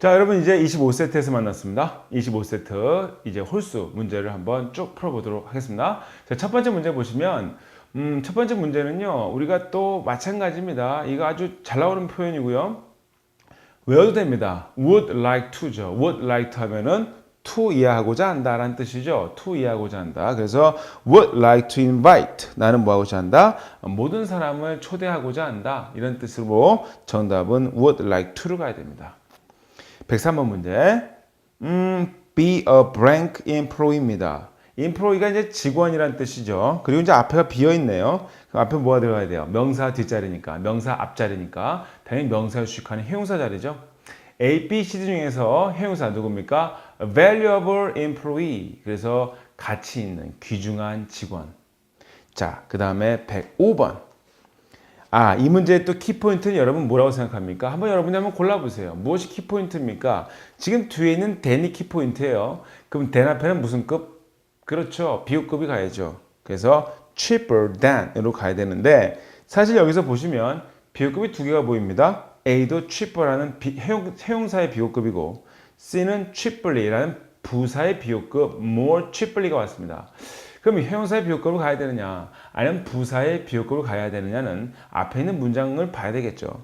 자, 여러분 이제 25세트에서 만났습니다. 25세트 이제 홀수 문제를 한번 쭉 풀어보도록 하겠습니다. 자, 첫 번째 문제 보시면 음, 첫 번째 문제는요. 우리가 또 마찬가지입니다. 이거 아주 잘 나오는 표현이고요. 외워도 됩니다. would like to죠. would like to 하면은 to 이해하고자 한다 라는 뜻이죠. to 이해하고자 한다. 그래서 would like to invite 나는 뭐 하고자 한다? 모든 사람을 초대하고자 한다. 이런 뜻으로 정답은 would like to로 가야 됩니다. 103번 문제. 음, be a blank employee입니다. employee가 이제 직원이란 뜻이죠. 그리고 이제 앞에가 비어 있네요. 그럼 앞에 뭐가 들어가야 돼요? 명사 뒷자리니까, 명사 앞자리니까 당연히 명사를 수식하는 형용사 자리죠. A, B, C 중에서 형용사 누굽니까? Valuable employee. 그래서 가치 있는 귀중한 직원. 자, 그 다음에 105번. 아, 이 문제의 또 키포인트는 여러분 뭐라고 생각합니까? 한번 여러분이 한번 골라보세요. 무엇이 키포인트입니까? 지금 뒤에 있는 대이 키포인트예요. 그럼 대 앞에는 무슨 급? 그렇죠. 비호급이 가야죠. 그래서 cheaper than으로 가야 되는데 사실 여기서 보시면 비호급이 두 개가 보입니다. A도 cheaper라는 비, 해용, 해용 사의 비호급이고 C는 cheaply라는 부사의 비호급 more cheaply가 왔습니다. 그럼 이 형용사의 비호급을 가야 되느냐 아니면 부사의 비호급을 가야 되느냐는 앞에 있는 문장을 봐야 되겠죠.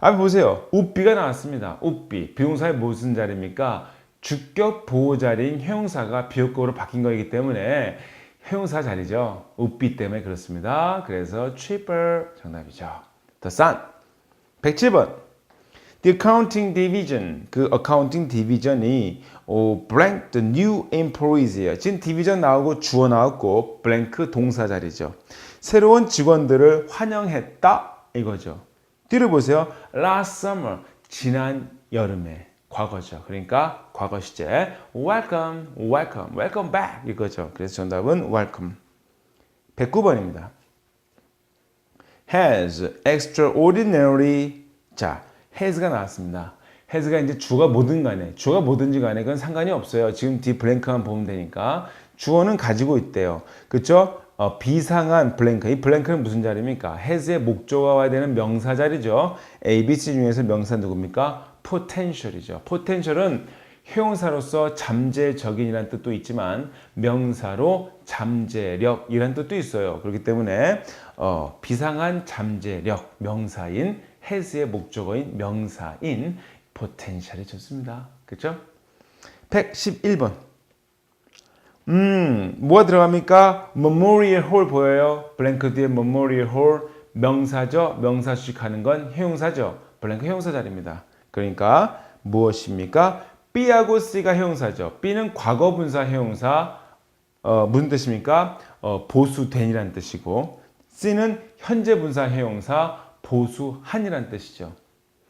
앞에 보세요. 우비가 나왔습니다. 우비 비동사의 무슨 자리입니까? 주격 보호 자리인 형용사가 비호급으로 바뀐 거이기 때문에 형용사 자리죠. 우비 때문에 그렇습니다. 그래서 cheaper 정답이죠. The sun. 107번. The accounting division, 그 accounting division이 오, blank the new employees예요. 지금 division 나오고 주어 나왔고 blank 동사 자리죠. 새로운 직원들을 환영했다 이거죠. 뒤를 보세요. Last summer, 지난 여름에 과거죠. 그러니까 과거 시제 welcome, welcome, welcome back 이거죠. 그래서 정답은 welcome. 109번입니다. has extraordinary 자 has가 나왔습니다. has가 이제 주가 뭐든 간에 주가 뭐든지 간에 그건 상관이 없어요. 지금 뒤 블랭크만 보면 되니까 주어는 가지고 있대요. 그렇죠? 어, 비상한 블랭크. 이 블랭크는 무슨 자리입니까? has의 목조가 와야 되는 명사 자리죠. A, B, C 중에서 명사 누굽니까? potential이죠. potential은 형용사로서 잠재적인이라는 뜻도 있지만 명사로 잠재력이라는 뜻도 있어요. 그렇기 때문에 어, 비상한 잠재력 명사인 has의 목적어인 명사인 potential이 좋습니다. 그렇죠? 111번. 음, 뭐가 들어갑니까? memorial hall 보여요? 블랭크 뒤에 memorial hall 명사죠. 명사 수식하는 건 형용사죠. 블랭크 형용사 자리입니다. 그러니까 무엇입니까? B하고 C가 형용사죠. B는 과거 분사 형용사 어, 무슨 뜻입니까? 어, 보수된이라는 뜻이고 C는 현재 분사 형용사 보수한이라는 뜻이죠.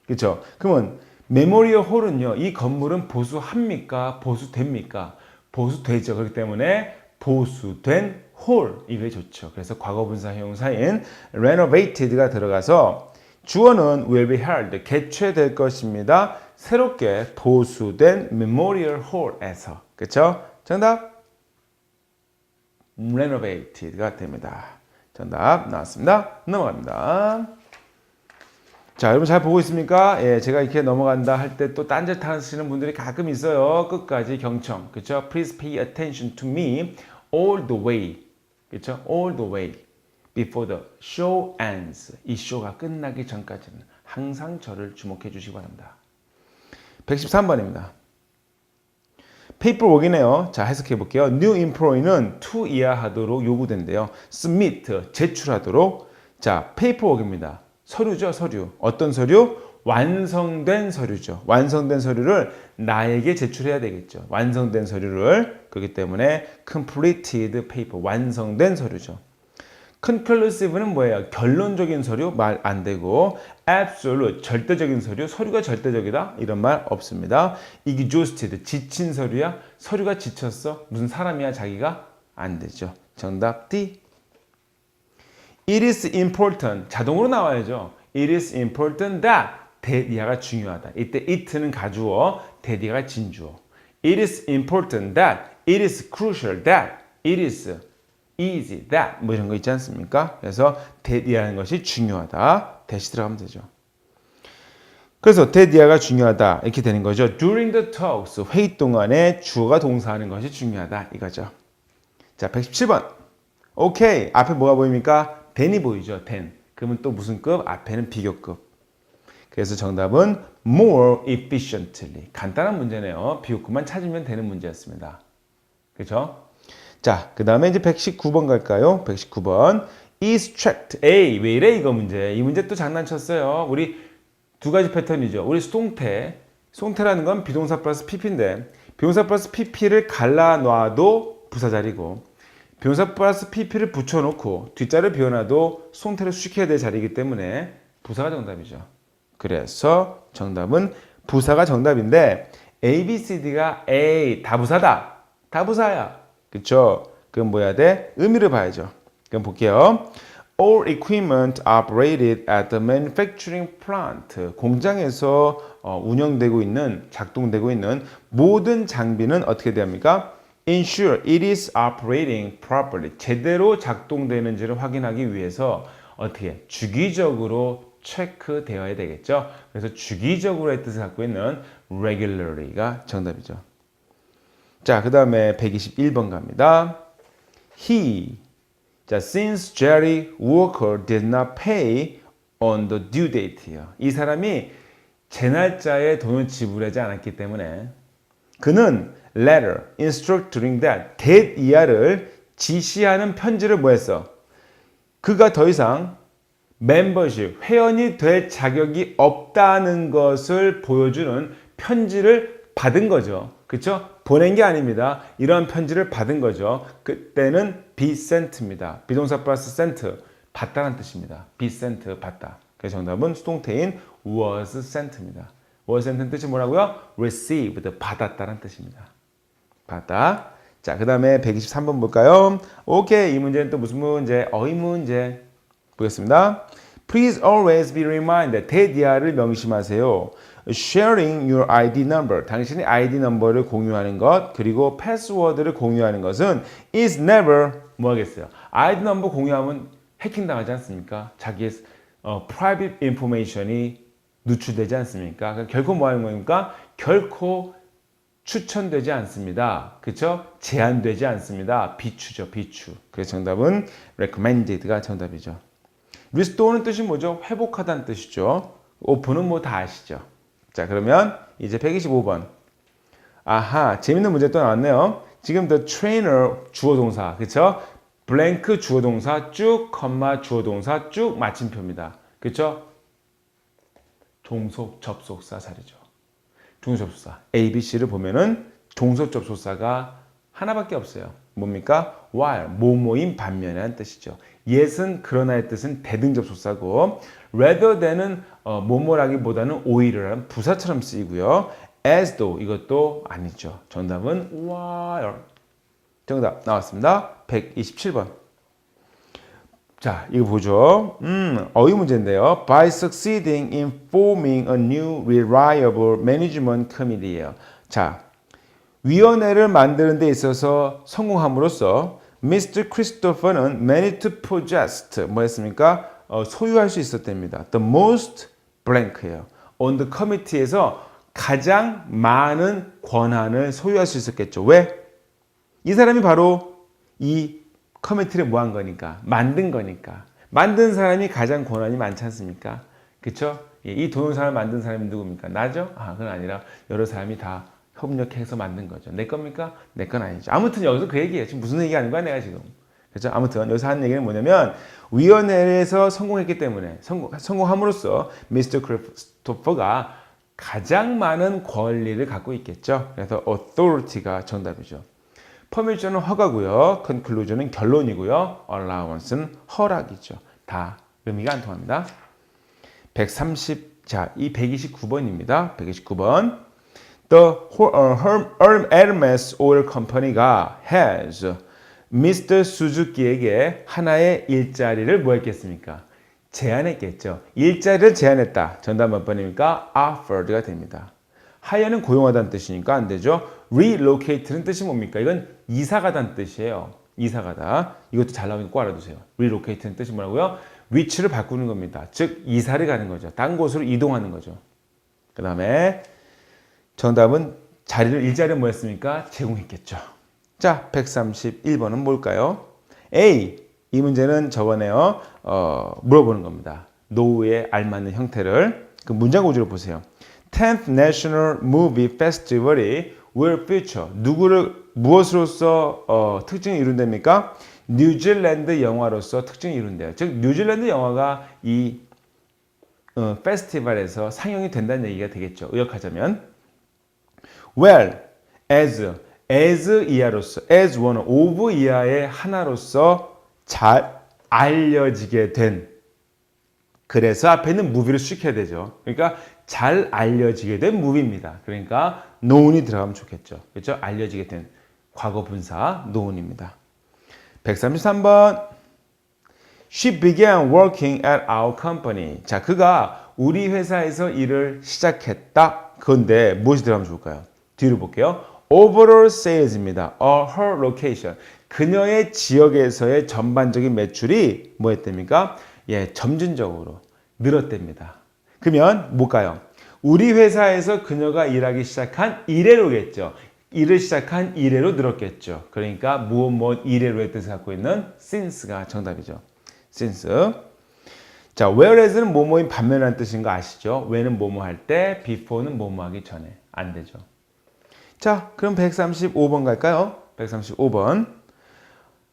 그렇죠? 그러면 메모리얼 홀은요. 이 건물은 보수합니까? 보수됩니까? 보수되죠. 그렇기 때문에 보수된 홀 이게 좋죠. 그래서 과거 분사 형용사인 renovated가 들어가서 주어는 will be held 개최될 것입니다. 새롭게 보수된 메모리얼 홀에서 그렇죠? 정답 renovated가 됩니다. 정답 나왔습니다. 넘어갑니다. 자, 여러분 잘 보고 있습니까? 예, 제가 이렇게 넘어간다 할 때 또 딴짓 하시는 분들이 가끔 있어요. 끝까지 경청. 그쵸? Please pay attention to me all the way. 그쵸? All the way. Before the show ends. 이 쇼가 끝나기 전까지는 항상 저를 주목해 주시기 바랍니다. 113번입니다. 페이퍼워크이네요. 자, 해석해 볼게요. New employee는 to 이하하도록 요구된대요. submit, 제출하도록. 자, 페이퍼워크입니다. 서류죠, 서류. 어떤 서류? 완성된 서류죠. 완성된 서류를 나에게 제출해야 되겠죠. 완성된 서류를. 그렇기 때문에 completed paper, 완성된 서류죠. conclusive는 뭐예요? 결론적인 서류 말 안 되고 absolute 절대적인 서류 서류가 절대적이다 이런 말 없습니다. exhausted 지친 서류야 서류가 지쳤어 무슨 사람이야 자기가 안 되죠. 정답 D. It is important 자동으로 나와야죠. It is important that 대디아가 중요하다. 이때 it는 가주어 대디아가 진주어. It is important that it is crucial that it is easy, that 뭐 이런 거 있지 않습니까? 그래서 that이라는 것이 중요하다. 대시 들어가면 되죠. 그래서 데디아가 중요하다 이렇게 되는 거죠. During the talks 회의 동안에 주어가 동사하는 것이 중요하다 이거죠. 자 117번 오케이 앞에 뭐가 보입니까? Then이 보이죠. ten 그러면 또 무슨 급? 앞에는 비교급. 그래서 정답은 more efficiently 간단한 문제네요. 비교급만 찾으면 되는 문제였습니다. 그렇죠? 자, 그 다음에 이제 119번 갈까요? 119번. extract. 에이, 왜 이래, 이거 문제. 이 문제 또 장난쳤어요. 우리 두 가지 패턴이죠. 우리 수동태. 수동태라는 건 비동사 플러스 pp인데, 비동사 플러스 pp를 갈라놔도 부사 자리고, 비동사 플러스 pp를 붙여놓고 뒷자를 비워놔도 수동태를 수식해야 될 자리이기 때문에 부사가 정답이죠. 그래서 정답은 부사가 정답인데, A, B, C, D가 A, 다 부사다. 다 부사야. 그쵸? 그럼 뭐야 돼? 의미를 봐야죠. 그럼 볼게요. All equipment operated at the manufacturing plant. 공장에서 어, 운영되고 있는, 작동되고 있는 모든 장비는 어떻게 됩니까? Ensure it is operating properly. 제대로 작동되는지를 확인하기 위해서 어떻게 주기적으로 체크되어야 되겠죠. 그래서 주기적으로의 뜻을 갖고 있는 regularly가 정답이죠. 자, 그 다음에 121번 갑니다. He. 자, since Jerry Walker did not pay on the due date요. 이 사람이 제 날짜에 돈을 지불하지 않았기 때문에 그는 letter instructing that that 이하를 지시하는 편지를 뭐 했어? 그가 더 이상 멤버십, 회원이 될 자격이 없다는 것을 보여주는 편지를 받은 거죠. 그렇죠? 보낸 게 아닙니다. 이러한 편지를 받은 거죠. 그때는 be sent입니다. 비동사 플러스 sent, 받다는 뜻입니다. be sent, 받다. 그래서 정답은 수동태인 was sent입니다. was sent는 뜻이 뭐라고요? received, 받았다는 뜻입니다. 받다. 자, 그 다음에 123번 볼까요? 오케이, 이 문제는 또 무슨 문제? 어휘 문제. 보겠습니다. Please always be reminded. 대디아를 명심하세요. Sharing your ID number. 당신의 ID 넘버를 공유하는 것, 그리고 패스워드를 공유하는 것은 is never 뭐 하겠어요? ID 넘버 공유하면 해킹 당하지 않습니까? 자기의 어, private information이 누출되지 않습니까? 그러니까 결코 뭐 하는 겁니까? 결코 추천되지 않습니다. 그쵸? 제한되지 않습니다. 비추죠, 비추. 그래서 정답은 recommended가 정답이죠. 리스토어는 뜻이 뭐죠? 회복하다는 뜻이죠. 오픈은 뭐 다 아시죠? 자, 그러면 이제 125번. 아하, 재밌는 문제 또 나왔네요. 지금 the trainer 주어 동사, 그쵸? 블랭크 주어 동사 쭉, 컴마 주어 동사 쭉 마침표입니다. 그쵸? 종속 접속사 자리죠. 종속 접속사. A, B, C를 보면은 종속 접속사가 하나밖에 없어요. 뭡니까? while, 뭐뭐인 반면이라는 뜻이죠. yes은 그러나의 뜻은 대등 접속사고 rather than은 어, 뭐뭐라기보다는 오히려라는 부사처럼 쓰이고요. as도 이것도 아니죠. 정답은 while. 정답 나왔습니다. 127번. 자, 이거 보죠. 음, 어휘 문제인데요. By succeeding in forming a new reliable management committee예요. 자, 위원회를 만드는 데 있어서 성공함으로써 Mr. Christopher는 managed to possess 뭐였습니까? 어, 소유할 수 있었답니다. The most blank예요. On the committee에서 가장 많은 권한을 소유할 수 있었겠죠. 왜? 이 사람이 바로 이 커미티를 뭐 한 거니까 만든 거니까 만든 사람이 가장 권한이 많지 않습니까? 그렇죠? 이 돈을 사람 만든 사람이 누굽니까? 나죠? 아 그건 아니라 여러 사람이 다 협력해서 만든 거죠. 내 겁니까? 내 건 아니죠. 아무튼 여기서 그 얘기예요. 지금 무슨 얘기 하는 거야 내가 지금. 그렇죠? 아무튼 여기서 하는 얘기는 뭐냐면 위원회에서 성공했기 때문에 성공, 성공함으로써 미스터 크리스토퍼가 가장 많은 권리를 갖고 있겠죠. 그래서 authority가 정답이죠. 퍼미션은 허가고요. conclusion은 결론이고요. allowance는 허락이죠. 다 의미가 안 통합니다. 130, 자, 이 129번입니다. 129번. The Hermes Oil Company가 has Mr. 수즈키에게 하나의 일자리를 뭐 했겠습니까? 제안했겠죠. 일자리를 제안했다. 정답 몇 번입니까? offered가 됩니다. 하여는 고용하다는 뜻이니까 안 되죠. relocate는 뜻이 뭡니까? 이건 이사가다는 뜻이에요. 이사가다. 이것도 잘 나오니까 꼭 알아두세요. relocate는 뜻이 뭐라고요? 위치를 바꾸는 겁니다. 즉 이사를 가는 거죠. 딴 곳으로 이동하는 거죠. 그 다음에 정답은 자리를 일자리에 뭐였습니까? 제공했겠죠. 자, 131번은 뭘까요? A. 이 문제는 저번에요. 어, 물어보는 겁니다. 노후에 알맞는 형태를 그 문장 구조를 보세요. 10th National Movie Festival이 will feature 누구를 무엇으로서 어, 특징을 이룬답니까? 뉴질랜드 영화로서 특징을 이룬대요. 즉 뉴질랜드 영화가 이 어, 페스티벌에서 상영이 된다는 얘기가 되겠죠. 의역하자면 well as as 이하로서 as one of 이하의 하나로서 잘 알려지게 된 그래서 앞에는 무비를 시켜야 되죠. 그러니까 잘 알려지게 된 무비입니다. 그러니까 노운이 들어가면 좋겠죠. 그렇죠? 알려지게 된 과거 분사 노운입니다. 133번 She began working at our company. 자, 그가 우리 회사에서 일을 시작했다. 그런데 무엇이 들어가면 좋을까요? 뒤로 볼게요. Overall sales입니다. Or her location. 그녀의 지역에서의 전반적인 매출이 뭐였답니까? 예, 점진적으로 늘었답니다. 그러면 뭘까요? 우리 회사에서 그녀가 일하기 시작한 이래로겠죠. 일을 시작한 이래로 늘었겠죠. 그러니까 무엇 무엇 이래로의 뜻을 갖고 있는 since가 정답이죠. since. 자, whereas는 뭐뭐인 반면이라는 뜻인 거 아시죠? when은 뭐뭐 할 때, before는 뭐뭐 하기 전에. 안 되죠. 자, 그럼 135번 갈까요? 135번.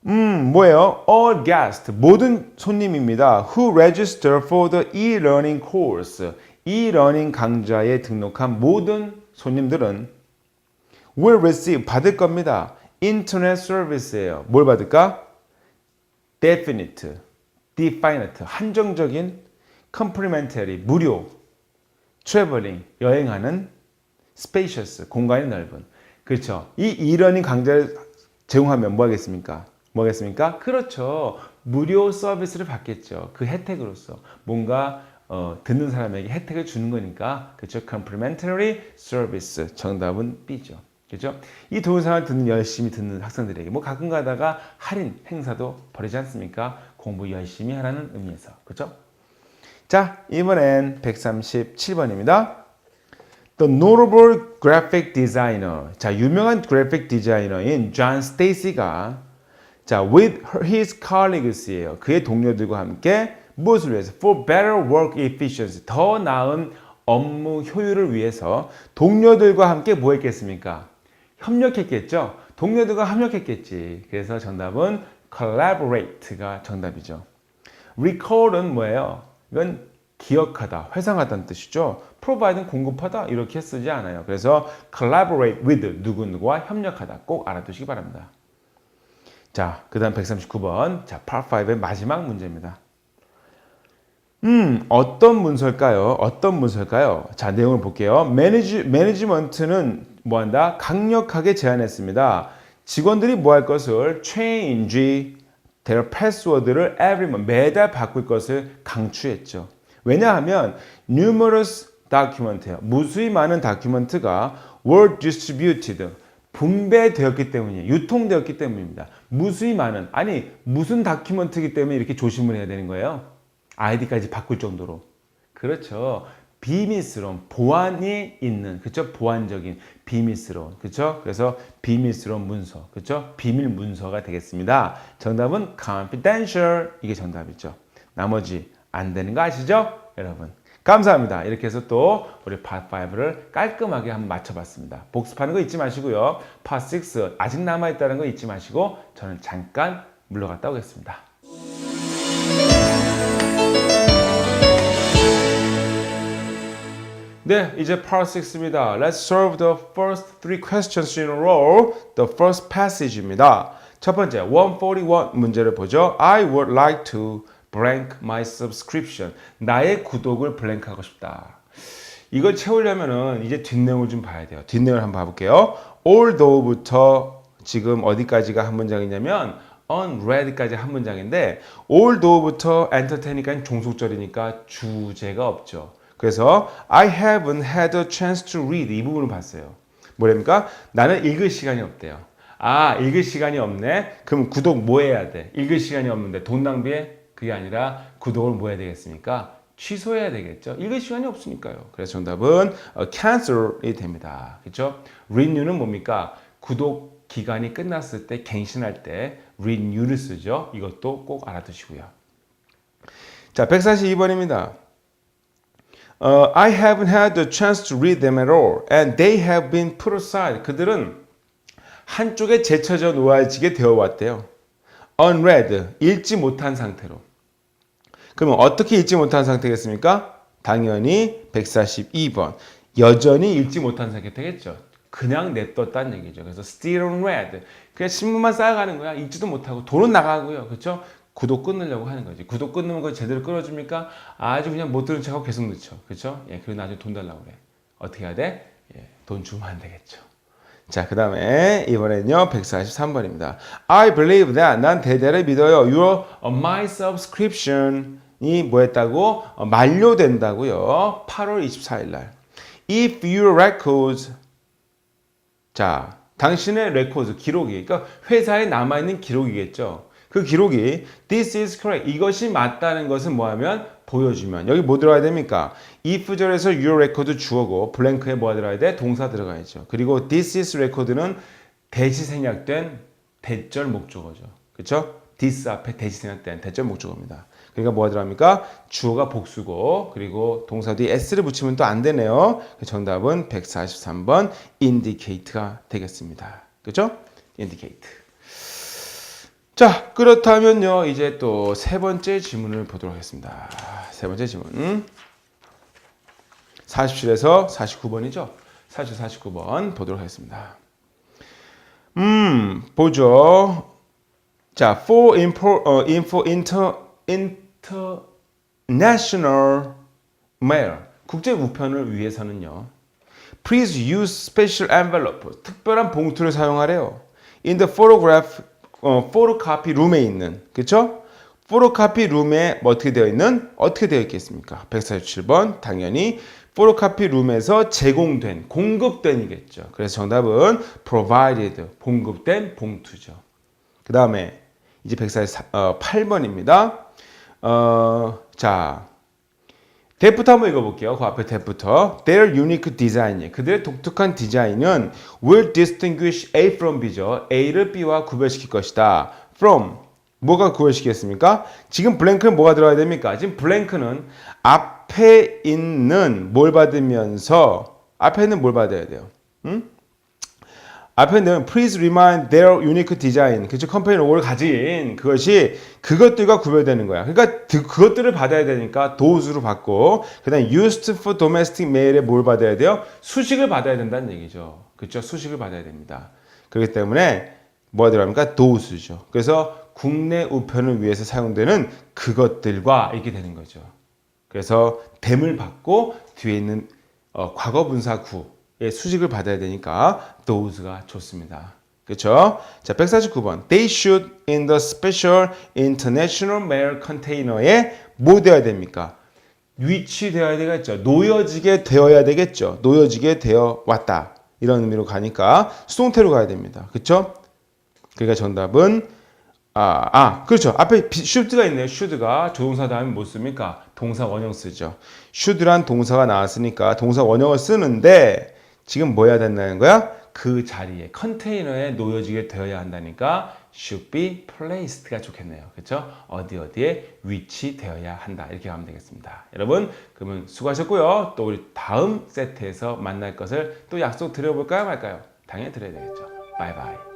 음, 뭐예요? All guests, 모든 손님입니다. Who register for the e-learning course. e-learning 강좌에 등록한 모든 손님들은 will receive, 받을 겁니다. internet service예요. 뭘 받을까? definite, definite, 한정적인 complimentary, 무료, traveling, 여행하는 spacious, 공간이 넓은. 그렇죠. 이 e-learning 강좌를 제공하면 뭐 하겠습니까? 뭐 하겠습니까? 그렇죠. 무료 서비스를 받겠죠. 그 혜택으로서 뭔가 어, 듣는 사람에게 혜택을 주는 거니까 그렇죠. complimentary service 정답은 B죠. 그렇죠? 이 동영상을 듣는 열심히 듣는 학생들에게 뭐 가끔 가다가 할인 행사도 벌이지 않습니까? 공부 열심히 하라는 의미에서 그렇죠? 자 이번엔 137번입니다. The notable graphic designer. 자, 유명한 그래픽 디자이너인 존 스테이시가 자, with his colleagues예요. 그의 동료들과 함께 무엇을 위해서? For better work efficiency. 더 나은 업무 효율을 위해서 동료들과 함께 뭐 했겠습니까? 협력했겠죠? 동료들과 협력했겠지. 그래서 정답은 collaborate가 정답이죠. recall은 뭐예요? 이건 기억하다, 회상하다는 뜻이죠. provide는 공급하다 이렇게 쓰지 않아요. 그래서 collaborate with 누구누구와 협력하다 꼭 알아두시기 바랍니다. 자, 그 다음 139번. 자, part 5의 마지막 문제입니다. 음, 어떤 문서일까요? 어떤 문서일까요? 자, 내용을 볼게요. 매니지, 매니지먼트는 뭐 한다? 강력하게 제안했습니다. 직원들이 뭐 할 것을 change their password를 every 매달 바꿀 것을 강추했죠. 왜냐하면 numerous document예요. 무수히 많은 다큐멘트가 were distributed 분배되었기 때문이에요. 유통되었기 때문입니다. 무수히 많은 아니 무슨 다큐멘트이기 때문에 이렇게 조심을 해야 되는 거예요. 아이디까지 바꿀 정도로. 그렇죠. 비밀스러운 보안이 있는 그렇죠 보안적인 비밀스러운 그렇죠 그래서 비밀스러운 문서 그렇죠 비밀 문서가 되겠습니다 정답은 confidential 이게 정답이죠 나머지 안 되는 거 아시죠 여러분 감사합니다 이렇게 해서 또 우리 파 5를 깔끔하게 한번 맞춰봤습니다 복습하는 거 잊지 마시고요 파6 아직 남아있다는 거 잊지 마시고 저는 잠깐 물러갔다 오겠습니다 네, 이제 part 6입니다. Let's solve the first three questions in a row. The first passage입니다. 첫 번째, 141 문제를 보죠. I would like to blank my subscription. 나의 구독을 블랭크하고 싶다. 이걸 채우려면은 이제 뒷내용을 좀 봐야 돼요. 뒷내용을 한번 봐볼게요. although부터 지금 어디까지가 한 문장이냐면 unread까지 한 문장인데 although부터 entertain이니까 종속절이니까 주제가 없죠. 그래서 I haven't had a chance to read 이 부분을 봤어요. 뭐랍니까? 나는 읽을 시간이 없대요. 아, 읽을 시간이 없네? 그럼 구독 뭐 해야 돼? 읽을 시간이 없는데 돈 낭비해? 그게 아니라 구독을 뭐 해야 되겠습니까? 취소해야 되겠죠. 읽을 시간이 없으니까요. 그래서 정답은 어, cancel이 됩니다. 그렇죠? renew는 뭡니까? 구독 기간이 끝났을 때 갱신할 때 renew를 쓰죠. 이것도 꼭 알아두시고요. 자, 142번입니다. 어, I haven't had the chance to read them at all, and they have been put aside. 그들은 한쪽에 제쳐져 놓아지게 되어 왔대요. unread, 읽지 못한 상태로. 그러면 어떻게 읽지 못한 상태겠습니까? 당연히 142번. 여전히 읽지 못한 상태겠죠. 그냥 냅뒀다는 얘기죠. 그래서 still unread. 그냥 신문만 쌓아가는 거야. 읽지도 못하고 돈은 나가고요. 그렇죠? 구독 끊으려고 하는 거지. 구독 끊으면 그걸 제대로 끌어줍니까? 아주 그냥 못 들은 척하고 계속 늦죠. 그렇죠? 예, 그리고 나중에 돈 달라고 그래. 어떻게 해야 돼? 예, 돈 주면 안 되겠죠. 자, 그 다음에 이번엔요, 143번입니다. I believe that 난 대대를 믿어요. Your my subscription 이 뭐했다고? 어, 만료된다고요. 8월 24일 날. If your records 자, 당신의 레코드 기록이 그러니까 회사에 남아 있는 기록이겠죠. 그 기록이 this is correct 이것이 맞다는 것은 뭐하면 보여주면 여기 뭐 들어가야 됩니까? if절에서 your record 주어고 블랭크에 뭐가 들어가야 돼? 동사 들어가야죠. 그리고 this is record는 대시 생략된 대절 목적어죠. 그렇죠? this 앞에 대시 생략된 대절 목적어입니다. 그러니까 뭐가 들어갑니까? 주어가 복수고 그리고 동사 뒤에 s를 붙이면 또 안 되네요. 정답은 143번 indicate가 되겠습니다. 그렇죠? indicate. 자, 그렇다면요. 이제 또 세 번째 질문을 보도록 하겠습니다. 세 번째 질문. 47에서 49번이죠. 47, 49번 보도록 하겠습니다. 음, 보죠. 자, for info, 어, info inter, international mail. 국제 우편을 위해서는요. Please use special envelope. 특별한 봉투를 사용하래요. In the photograph 어, 포토카피 룸에 있는 그쵸? 포토카피 룸에 뭐 어떻게 되어 있는 어떻게 되어 있겠습니까? 147번 당연히 포토카피 rum에서 제공된 공급된이겠죠. 그래서 정답은 provided 공급된 봉투죠. 그 다음에 이제 148번입니다. 어, 자 대부터 한번 읽어볼게요. 그 앞에 대부터. Their unique design. 그들의 독특한 디자인은 will distinguish A from B죠. A를 B와 구별시킬 것이다. From. 뭐가 구별시키겠습니까? 지금 블랭크는 뭐가 들어가야 됩니까? 지금 블랭크는 앞에 있는 뭘 받으면서 앞에 있는 뭘 받아야 돼요? 응? 앞에 있는 please remind their unique design. 그죠? 컴퍼니 로고를 가진 그것이 그것들과 구별되는 거야. 그러니까 그, 그것들을 받아야 되니까 dose로 받고 그 다음 used for domestic mail에 뭘 받아야 돼요? 수식을 받아야 된다는 얘기죠. 그렇죠? 수식을 받아야 됩니다. 그렇기 때문에 뭐가 들어갑니까? dose죠. 그래서 국내 우편을 위해서 사용되는 그것들과 이렇게 되는 거죠. 그래서 댐을 받고 뒤에 있는 어, 과거 분사 구 예, 수직을 받아야 되니까 those가 좋습니다. 그렇죠? 자, 149번. They should in the special international mail container에 뭐 되어야 됩니까? 위치되어야 되겠죠. 놓여지게 되어야 되겠죠. 놓여지게 되어 왔다. 이런 의미로 가니까 수동태로 가야 됩니다. 그렇죠? 그러니까 정답은 아, 아, 그렇죠. 앞에 should가 있네요. should가 조동사 다음에 뭐 씁니까? 동사 원형 쓰죠. should란 동사가 나왔으니까 동사 원형을 쓰는데 지금 뭐 해야 된다는 거야? 그 자리에 컨테이너에 놓여지게 되어야 한다니까 should be placed가 좋겠네요. 그렇죠? 어디 어디에 위치되어야 한다. 이렇게 가면 되겠습니다. 여러분, 그러면 수고하셨고요. 또 우리 다음 세트에서 만날 것을 또 약속 드려볼까요, 말까요? 당연히 드려야 되겠죠. 바이바이.